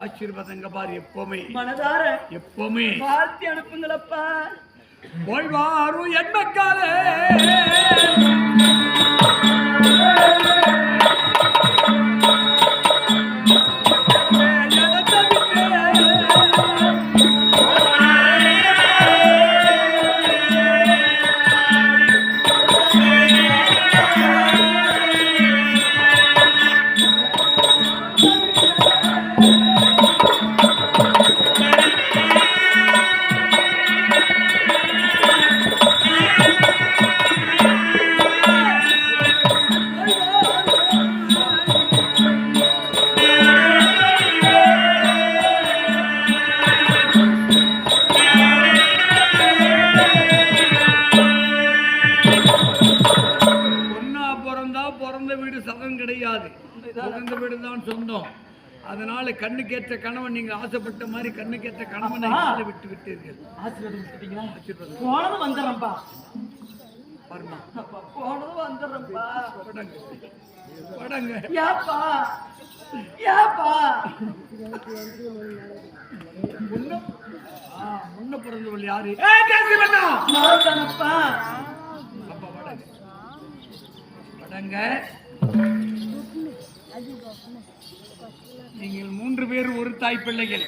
ஆசீர்வாதங்க பார் எப்பவுமே. மனதார. எப்பவுமே. வாழ்த்தி அனுப்புங்களப்பா. வாழ்வாரும் என் பிறந்தா வீடு சதம் கிடையாது. பிறந்த வீடு தான் சொந்தம். அதனால கண்ணுக்கேற்ற கணவன் நீங்க ஆசைப்பட்ட மாதிரி கண்ணுக்கேற்ற கணவனை விட்டு விட்டீர்கள். ஆசீர்வாதம் கொடுத்துட்டீங்களா? ஆசீர்வாதம். போனதும் வந்துடுறேன்ப்பா. வரமா அப்பா, போனதும் வந்துடுறேன்ப்பா. படங்க. படங்க. ஏப்பா. ஏப்பா. முன்ன முன்ன பிறந்தவள் யாரு? கேசி பண்ணா! நான் தானப்பா. நீங்கள் மூன்று பேர் ஒரு தாய் பிள்ளைகள்.